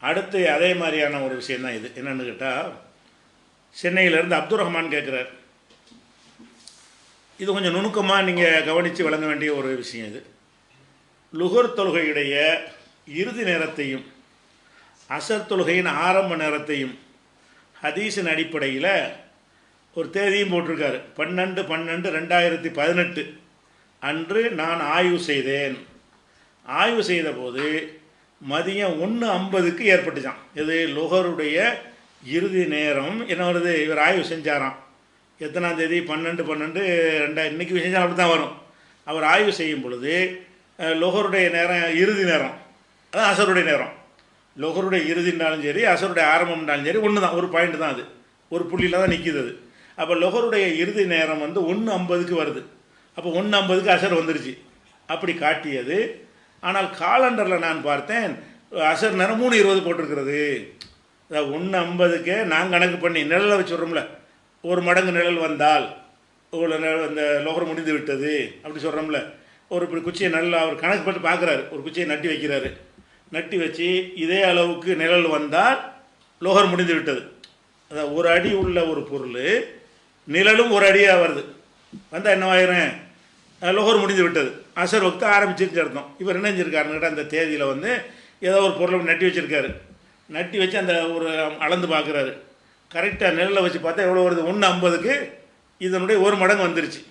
அடுத்து அதே மாதிரியான ஒரு விஷயந்தான் இது. என்னென்னு கேட்டால் சென்னையிலேருந்து அப்துல் ரஹ்மான் கேட்குறார் இது கொஞ்சம் நுணுக்கமாக நீங்கள் கவனித்து வழங்க வேண்டிய ஒரு விஷயம் இது. லுகர் தொழுகையுடைய இறுதி நேரத்தையும் அசர் தொழுகையின் ஆரம்ப நேரத்தையும் ஹதீஸின் அடிப்படையில் ஒரு தேதியும் போட்டிருக்காரு. பன்னெண்டு பன்னெண்டு ரெண்டாயிரத்தி பதினெட்டு. அன்று நான் ஆய்வு செய்தேன். ஆய்வு செய்தபோது மதியம் ஒன்று ஐம்பதுக்கு ஏற்பட்டுச்சான் இது லுகருடைய இறுதி நேரம். என்ன வருது? இவர் ஆய்வு செஞ்சாராம். எத்தனாம் தேதி? பன்னெண்டு பன்னெண்டு ரெண்டாயிரம் இன்றைக்கி விஷயம் அப்படி தான் வரும். அவர் ஆய்வு செய்யும் பொழுது அஹ், நேரம் இறுதி நேரம். அதான் அசருடைய நேரம். லொகருடைய இறுதினாலும் சரி அசருடைய ஆரம்பம்னாலும் சரி ஒன்று தான் ஒரு பாயிண்ட் தான் அது. ஒரு புள்ளியில் தான் நிற்கிது அது. அப்போ லொகருடைய இறுதி நேரம் வந்து ஒன்று ஐம்பதுக்கு வருது. அப்போ ஒன்று ஐம்பதுக்கு அசர் வந்துருச்சு. அப்படி காட்டியது ஆனால் காலண்டரில் நான் பார்த்தேன் அசர் நேரம் மூணு இருபது போட்டிருக்கிறது. அதாவது ஒன்று ஐம்பதுக்கே நான் கணக்கு பண்ணி நிழலை வச்சுடுறோம்ல ஒரு மடங்கு நிழல் வந்தால் இவ்வளோ நிழல் இந்த லோகர் முடிந்து விட்டது அப்படி சொல்கிறோம்ல ஒரு இப்படி குச்சியை நல்லா அவர் கணக்கு பண்ணி பார்க்குறாரு ஒரு குச்சியை நட்டி வைக்கிறாரு. நட்டி வச்சு இதே அளவுக்கு நிழல் வந்தால் லோகர் முடிந்து விட்டது. அதாவது ஒரு அடி உள்ள ஒரு பொருள் நிழலும் ஒரு அடியாக வருது. வந்தால் என்னவாயிரும்? லோகர் முடிந்து விட்டது. அசர் வக்து ஆரம்பிச்சிருச்சு அர்த்தம். இவர் என்ன செஞ்சிருக்காருன்னு அந்த தேதியில் வந்து ஏதோ ஒரு பொருளை நட்டி வச்சுருக்காரு. நட்டி வச்சு அந்த ஒரு அளந்து பார்க்குறாரு கரெக்டாக நிழலில் வச்சு பார்த்தா எவ்வளோ வருது? ஒன்று ஐம்பதுக்கு இதனுடைய ஒரு மடங்கு வந்துருச்சு.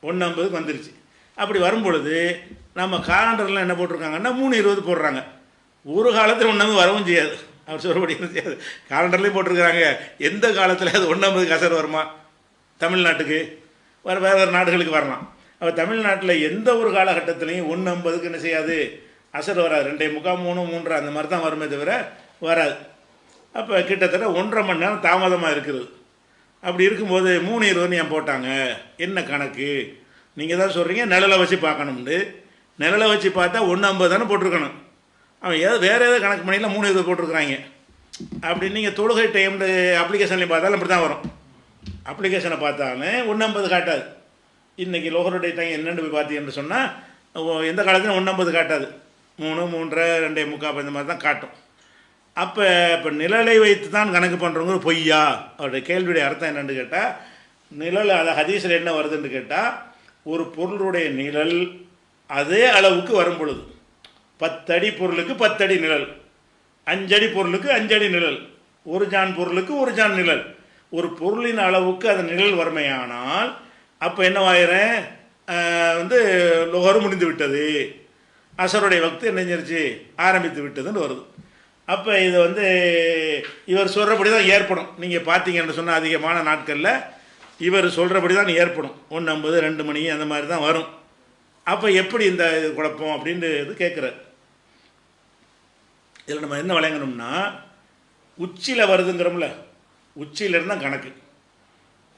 ஒன்று ஐம்பதுக்கு வந்துருச்சு. அப்படி வரும் பொழுது நம்ம காலண்டரில் என்ன போட்டிருக்காங்கன்னா மூணு இருபது போடுறாங்க. ஒரு காலத்தில் ஒன்றாவது வரவும் செய்யாது. அவர் சொல்றபடி செய்யாது? காலண்டர்லேயும் போட்டிருக்கிறாங்க. எந்த காலத்தில் அது ஒன்றாம்பதுக்கு அசர் வருமா? தமிழ்நாட்டுக்கு. வேறு வேறு வேறு நாடுகளுக்கு வரலாம். அப்போ தமிழ்நாட்டில் எந்த ஒரு காலகட்டத்திலையும் ஒன்று ஐம்பதுக்கு என்ன செய்யாது? அசர் வராது. ரெண்டே முக்கால் மூணு மூன்று அந்த மாதிரி தான் வருமே தவிர வராது. அப்போ கிட்டத்தட்ட ஒன்றரை மணி நேரம் தாமதமாக இருக்குது. அப்படி இருக்கும்போது மூணு இருபதுன்னு ஏன் போட்டாங்க? என்ன கணக்கு? நீங்கள் தான் சொல்கிறீங்க நிழலை வச்சு பார்க்கணும்னு நிழலை வச்சு பார்த்தா ஒன்று ஐம்பது தானே போட்டிருக்கணும். அவன் ஏதோ வேறு ஏதோ கணக்கு பண்ணியில் மூணு இருபது போட்டிருக்கிறாங்க. அப்படி நீங்கள் தொழுகை டைம்டு அப்ளிகேஷன்லையும் பார்த்தாலும் அப்படி தான் வரும் அப்ளிகேஷனை பார்த்தாலும் ஒன்று ஐம்பது காட்டாது. இன்றைக்கி லோகருடைய டைம் என்னென்னு போய் பார்த்தீங்கன்னு சொன்னால் எந்த காலத்துலையும் ஒன்று ஐம்பது காட்டாது. மூணு மூன்றரை ரெண்டே முக்கால் இந்த மாதிரி தான் காட்டும். அப்போ இப்போ நிழலை வைத்து தான் கணக்கு பண்ணுறவங்க பொய்யா? அவருடைய கேள்வியுடைய அர்த்தம் என்னென்னு கேட்டால் நிழல் அதை ஹதீஸில் என்ன வருதுன்னு கேட்டால் ஒரு பொருளுடைய நிழல் அதே அளவுக்கு வரும் பொழுது. பத்தடி பொருளுக்கு பத்தடி நிழல். அஞ்சடி பொருளுக்கு அஞ்சடி நிழல். ஒரு ஜான் பொருளுக்கு ஒரு ஜான் நிழல். ஒரு பொருளின் அளவுக்கு அது நிழல் வறுமையானால் அப்போ என்னவாயிரம் வந்து லொகர் முடிந்து விட்டது. அசருடைய வக்து என்ன செஞ்சிருச்சு? ஆரம்பித்து விட்டதுன்னு வருது. அப்போ இது வந்து இவர் சொல்கிறபடி தான் ஏற்படும். நீங்கள் பார்த்தீங்கன்னு சொன்னால் அதிகமான நாட்களில் இவர் சொல்கிறபடி தான் ஏற்படும். ஒன்று ஐம்பது ரெண்டு மணி அந்த மாதிரி தான் வரும். அப்போ எப்படி இந்த இது குழப்பம் அப்படின்னு இது கேட்குறார் இதில் நம்ம என்ன வழங்கணும்னா உச்சியில் வருதுங்கிறோம்ல. உச்சியிலேருந்து தான் கணக்கு.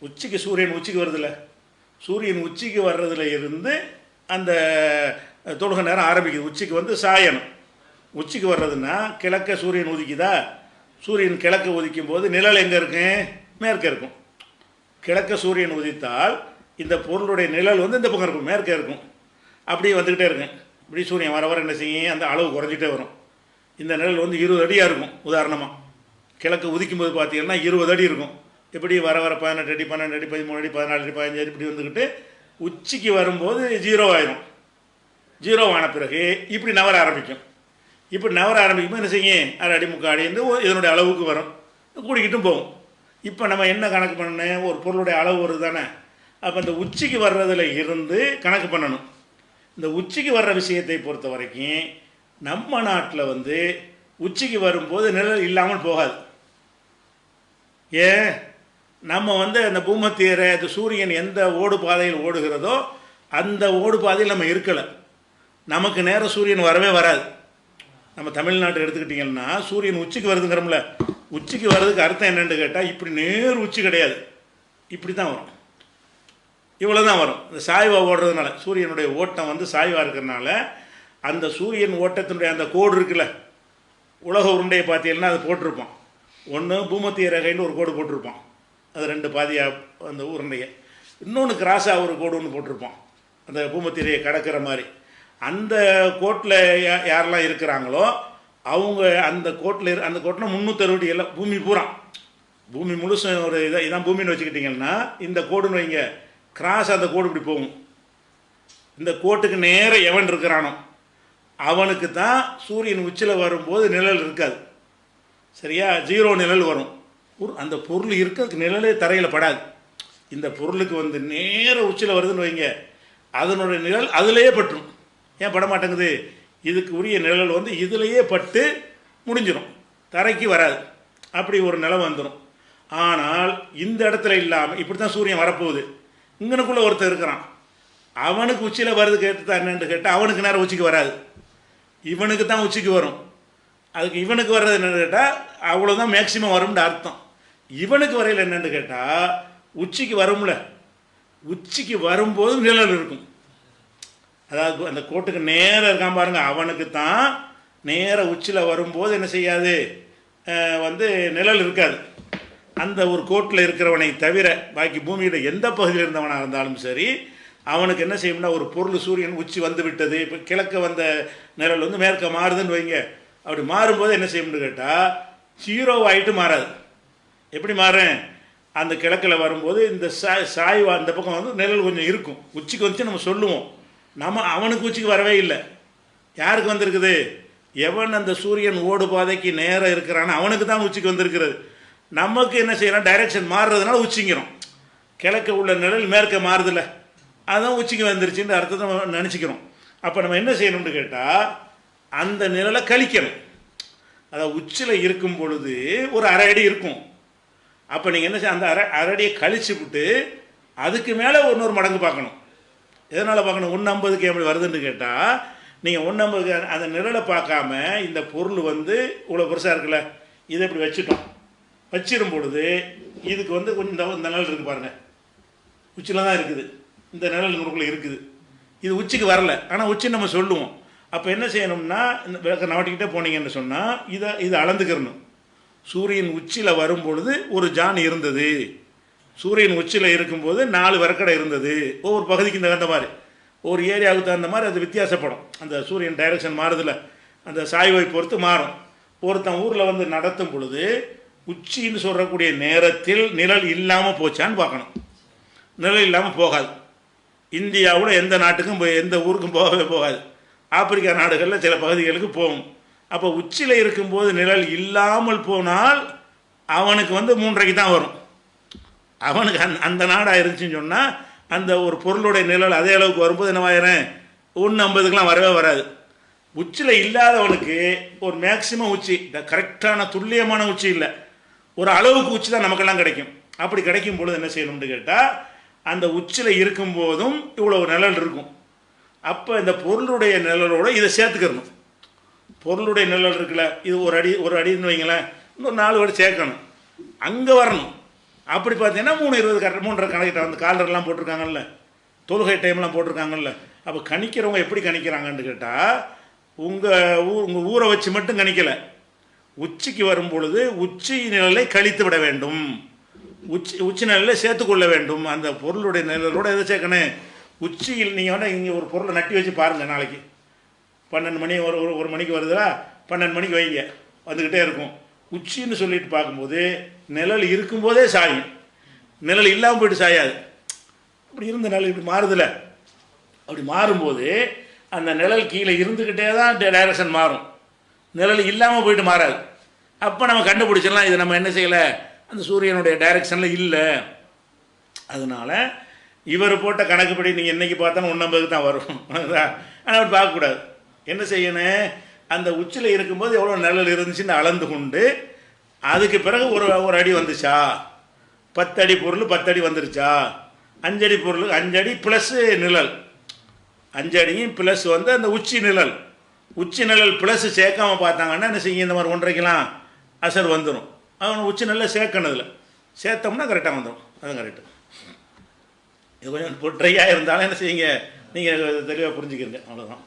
உச்சிக்கு சூரியன் உச்சிக்கு வருதுல்ல. சூரியன் உச்சிக்கு வர்றதுல இருந்து அந்த தொழுக நேரம் ஆரம்பிக்குது. உச்சிக்கு வந்து சாயணும் உச்சிக்கு வர்றதுன்னா கிழக்க சூரியன் உதிக்குதா? சூரியன் கிழக்க உதிக்கும் போது நிழல் எங்கே இருக்கும் மேற்க இருக்கும். கிழக்க சூரியன் உதித்தால் இந்த பொருளுடைய நிழல் வந்து இந்த பக்கம் இருக்கும் மேற்க இருக்கும். அப்படியே வந்துக்கிட்டே இருக்கும். இப்படி சூரியன் வர வர என்ன செய்யும்? அந்த அளவு குறைஞ்சிட்டே வரும். இந்த நிழல் வந்து இருபது அடியாக இருக்கும் உதாரணமாக கிழக்கு உதிக்கும் போது பார்த்தீங்கன்னா இருபது அடி இருக்கும். இப்படி வர வர பதினெட்டு அடி பன்னெண்டு அடி பதிமூணு அடி பதினாலு அடி பதினஞ்சு அடி இப்படி வந்துக்கிட்டு உச்சிக்கு வரும்போது ஜீரோ ஆயிரும். ஜீரோ ஆன பிறகு இப்படி நவர ஆரம்பிக்கும். இப்படி நவர ஆரம்பிக்கும்போது என்ன செய்யும்? அரை அடி முக்கால் அடி வந்து இதனுடைய அளவுக்கு வரும். கூடிக்கிட்டும் போகும். இப்போ நம்ம என்ன கணக்கு பண்ணணும்? ஒரு பொருளுடைய அளவு வருது தானே. அப்போ இந்த உச்சிக்கு வர்றதில் இருந்து கணக்கு பண்ணணும். இந்த உச்சிக்கு வர்ற விஷயத்தை பொறுத்த வரைக்கும் நம்ம நாட்டில் வந்து உச்சிக்கு வரும்போது நிழல் இல்லாமல் போகாது. ஏன்? நம்ம வந்து அந்த பூமத்தியரை அந்த சூரியன் எந்த ஓடு பாதையில் ஓடுகிறதோ அந்த ஓடு பாதையில் நம்ம இருக்கலை. நமக்கு நேரம் சூரியன் வரவே வராது. நம்ம தமிழ்நாட்டை எடுத்துக்கிட்டிங்கன்னா சூரியன் உச்சிக்கு வருதுங்கிறோம்ல உச்சிக்கு வர்றதுக்கு அர்த்தம் என்னென்னு கேட்டால் இப்படி நேர் உச்சி கிடையாது. இப்படி தான் வரும். இவ்வளோ தான் வரும். இந்த சாய்வா ஓடுறதுனால சூரியனுடைய ஓட்டம் வந்து சாய்வாக இருக்கிறனால அந்த சூரியன் ஓட்டத்தினுடைய அந்த கோடு இருக்குல்ல உலக உருண்டையை பார்த்தீங்கன்னா அது போட்டிருப்பான். ஒன்று பூமத்திய ரகைன்னு ஒரு கோடு போட்டிருப்பான். அது ரெண்டு பாதியாக அந்த உருண்டையை. இன்னொன்று கிராஸாக ஒரு கோடு ஒன்று அந்த பூமத்திரையை கடக்கிற மாதிரி. அந்த கோட்டில் யாரெல்லாம் இருக்கிறாங்களோ அவங்க அந்த கோட்டில் இரு அந்த கோட்டில் முந்நூற்றறுபடி எல்லாம் பூமி பூரா. பூமி முழுசும் ஒரு இதை இதான் பூமின்னு வச்சுக்கிட்டிங்கன்னா இந்த கோடுன்னு வைங்க. கிராஸ் அந்த கோடு இப்படி போகும். இந்த கோட்டுக்கு நேர எவன் இருக்கிறானோ அவனுக்கு தான் சூரியன் உச்சியில் வரும்போது நிழல் இருக்காது. சரியா? ஜீரோ நிழல் வரும். ஒரு அந்த பொருள் இருக்கிறதுக்கு நிழலே தரையில் படாது. இந்த பொருளுக்கு வந்து நேர உச்சியில் வருதுன்னு வைங்க. அதனுடைய நிழல் அதிலேயே பட்டுரும். ஏன் பட மாட்டேங்குது? இதுக்கு உரிய நிழல் வந்து இதிலேயே பட்டு முடிஞ்சிடும் தரைக்கு வராது. அப்படி ஒரு நிலம் வந்துடும் ஆனால் இந்த இடத்துல இல்லாமல் இப்படி தான் சூரியன் வரப்போகுது. இங்கனுக்குள்ளே ஒருத்தர் இருக்கிறான். அவனுக்கு உச்சியில் வருது கேட்டு என்னன்னு கேட்டால் அவனுக்கு நேரம் உச்சிக்கு வராது. இவனுக்கு தான் உச்சிக்கு வரும். அதுக்கு இவனுக்கு வர்றது என்னென்னு கேட்டால் அவ்வளோதான் மேக்சிமம் வரும்னு அர்த்தம். இவனுக்கு வரையில் என்னன்னு கேட்டால் உச்சிக்கு வரும்ல. உச்சிக்கு வரும்போது நிழல் இருக்கும். அதாவது அந்த கோட்டுக்கு நேரம் இருக்கான் பாருங்க. அவனுக்கு தான் நேராக உச்சியில் வரும்போது என்ன செய்யாது? வந்து நிழல் இருக்காது. அந்த ஒரு கோட்டில் இருக்கிறவனை தவிர பாக்கி பூமியில் எந்த பகுதியில் இருந்தவனாக இருந்தாலும் சரி அவனுக்கு என்ன செய்யும்னா ஒரு பொருள் சூரியன் உச்சி வந்து விட்டது. இப்போ கிழக்க வந்த நிழல் வந்து மேற்க மாறுதுன்னு வைங்க. அப்படி மாறும்போது என்ன செய்யும்னு கேட்டால் ஜீரோ மாறாது. எப்படி மாறேன் அந்த கிழக்கில் வரும்போது இந்த சாய் சாய்வு அந்த பக்கம் வந்து நிழல் கொஞ்சம் இருக்கும். உச்சிக்கு வந்து நம்ம சொல்லுவோம். நம்ம அவனுக்கு உச்சிக்கு வரவே இல்லை. யாருக்கு வந்திருக்குது? எவன் அந்த சூரியன் ஓடு பாதைக்கு நேரம் இருக்கிறான்னு அவனுக்கு தான் உச்சிக்கு வந்திருக்கிறது. நமக்கு என்ன செய்யறோம்? டைரக்ஷன் மாறுறதுனால உச்சிங்கிறோம். கிழக்க உள்ள நிழல் மேற்க மாறுதில்ல அதுதான் உச்சிக்கு வந்துருச்சுன்ற அர்த்தத்தை நம்ம நினச்சிக்கிறோம். அப்போ நம்ம என்ன செய்யணும்னு கேட்டால் அந்த நிழலை கழிக்கணும். அதாவது உச்சியில் இருக்கும் பொழுது ஒரு அரை அடி இருக்கும். அப்போ நீங்கள் என்ன செய்ய அந்த அரை அரடியை கழிச்சு விட்டு அதுக்கு மேலே இன்னொரு மடங்கு பார்க்கணும். எதனால் பார்க்கணும்? ஒன்று ஐம்பதுக்கு எப்படி வருதுன்னு கேட்டால் நீங்கள் ஒன்று ஐம்பதுக்கு அந்த நிழலை பார்க்காம இந்த பொருள் வந்து இவ்வளோ பெருசாக இருக்குல்ல இதை இப்படி வச்சுட்டோம். வச்சிடும் பொழுது இதுக்கு வந்து கொஞ்சம் இந்த இந்த நிழல் இருக்குது பாருங்கள் உச்சியில் தான் இருக்குது. இந்த நிழல் உங்களுக்குள்ளே இருக்குது. இது உச்சிக்கு வரல. ஆனால் உச்சி நம்ம சொல்லுவோம். அப்போ என்ன செய்யணும்னா இந்த விளக்க நவட்டிக்கிட்டே போனீங்கன்னு சொன்னால் இதை இதை அளந்துக்கிறணும். சூரியன் உச்சியில் வரும் பொழுது ஒரு ஜான் இருந்தது. சூரியன் உச்சியில் இருக்கும்போது நாலு வரக்கடை இருந்தது. ஒவ்வொரு பகுதிக்கு தகுந்த மாதிரி. ஒரு ஏரியாவுக்கு தகுந்த மாதிரி அது வித்தியாசப்படும். அந்த சூரியன் டைரக்ஷன் மாறுதில்ல அந்த சாய்வை பொறுத்து மாறும். ஒருத்தன் ஊரில் வந்து நடத்தும் பொழுது உச்சின்னு சொல்கிறக்கூடிய நேரத்தில் நிழல் இல்லாமல் போச்சான்னு பார்க்கணும். நிழல் இல்லாமல் போகாது. இந்தியாவோட எந்த நாட்டுக்கும் போய் எந்த ஊருக்கும் போகவே போகாது. ஆப்பிரிக்கா நாடுகளில் சில பகுதிகளுக்கு போகும். அப்போ உச்சியில் இருக்கும்போது நிழல் இல்லாமல் போனால் அவனுக்கு வந்து மூன்றைக்கு தான் வரும். அவனுக்கு அந் அந்த நாடாக இருந்துச்சுன்னு சொன்னால் அந்த ஒரு பொருளுடைய நிழல் அதே அளவுக்கு வரும்போது என்னவாயிரேன் ஒன்று ஐம்பதுக்கெலாம் வரவே வராது. உச்சியில் இல்லாதவனுக்கு ஒரு மேக்சிமம் உச்சி இந்த கரெக்டான துல்லியமான உச்சி இல்லை. ஒரு அளவுக்கு உச்சி தான் நமக்கெல்லாம் கிடைக்கும். அப்படி கிடைக்கும் பொழுது என்ன செய்யணும்னு கேட்டால் அந்த உச்சியில் இருக்கும்போதும் இவ்வளோ நிழல் இருக்கும். அப்போ இந்த பொருளுடைய நிழலோட இதை சேர்த்துக்கிறணும். பொருளுடைய நிழல் இருக்குல்ல இது ஒரு அடி ஒரு அடின்னு வைங்களேன் இன்னொரு நாலு வடி சேர்க்கணும். அங்கே வரணும். அப்படி பார்த்தீங்கன்னா மூணு இருபது கரெக்ட் மூன்றரை கணக்கிட்ட வந்து காலரெல்லாம் போட்டிருக்காங்கல்ல. தொழுகை டைம்லாம் போட்டிருக்காங்கல்ல. அப்போ கணிக்கிறவங்க எப்படி கணிக்கிறாங்கன்னு கேட்டால் உங்கள் ஊர் உங்கள் ஊரை வச்சு மட்டும் கணிக்கலை. உச்சிக்கு வரும் பொழுது உச்சி நிழலை கழித்து விட வேண்டும். உச்சி உச்சி நிழலை சேர்த்துக்கொள்ள வேண்டும். அந்த பொருளுடைய நிழலோட எதை சேர்க்கணும்? உச்சியில் நீங்கள் வேணால் இங்கே ஒரு பொருளை நட்டி வச்சு பாருங்கள் நாளைக்கு. பன்னெண்டு மணி ஒரு ஒரு- ஒரு மணிக்கு வருதுடா பன்னெண்டு மணிக்கு வைங்க. வந்துக்கிட்டே இருக்கும். உச்சின்னு சொல்லிட்டு பார்க்கும்போது நிழல் இருக்கும்போதே சாயும். நிழல் இல்லாமல் போயிட்டு சாயாது. அப்படி இருந்த நிழல் இப்படி மாறுதில்ல அப்படி மாறும்போது அந்த நிழல் கீழே இருந்துக்கிட்டே தான் டைரக்ஷன் மாறும். நிழல் இல்லாமல் போயிட்டு மாறாது. அப்போ நம்ம கண்டுபிடிச்சிடலாம் இது நம்ம என்ன செய்யலை? அந்த சூரியனுடைய டைரக்ஷனில் இல்லை. அதனால் இவர் போட்ட கணக்குப்படி நீங்கள் என்னைக்கு பார்த்தாலும் ஒன்றம்பதுக்கு தான் வரும். ஆனால் அப்படி பார்க்கக்கூடாது. என்ன செய்யணும்? அந்த உச்சியில் இருக்கும்போது எவ்வளோ நிழல் இருந்துச்சுன்னு அளந்து கொண்டு அதுக்கு பிறகு ஒரு ஒரு அடி வந்துச்சா? பத்தடி பொருள் பத்தடி வந்துருச்சா? அஞ்சடி பொருள் அஞ்சடி ப்ளஸ்ஸு நிழல். அஞ்சடியும் ப்ளஸ் வந்து அந்த உச்சி நிழல். உச்சி நிழல் ப்ளஸ் சேர்க்காம பார்த்தாங்கன்னா என்ன செய்யும்? இந்த மாதிரி ஒன்றரைக்கெல்லாம் அசர் வந்துடும் அவன் உச்சி நிழல் சேர்க்கணுதில்ல சேர்த்தோம்னா கரெக்டாக வந்துடும் அதுவும் கரெக்டு இது கொஞ்சம் ட்ரையாக இருந்தாலும் என்ன செய்யுங்க? நீங்கள் தெளிவாக புரிஞ்சுக்கிறீங்க. அவ்வளோதான்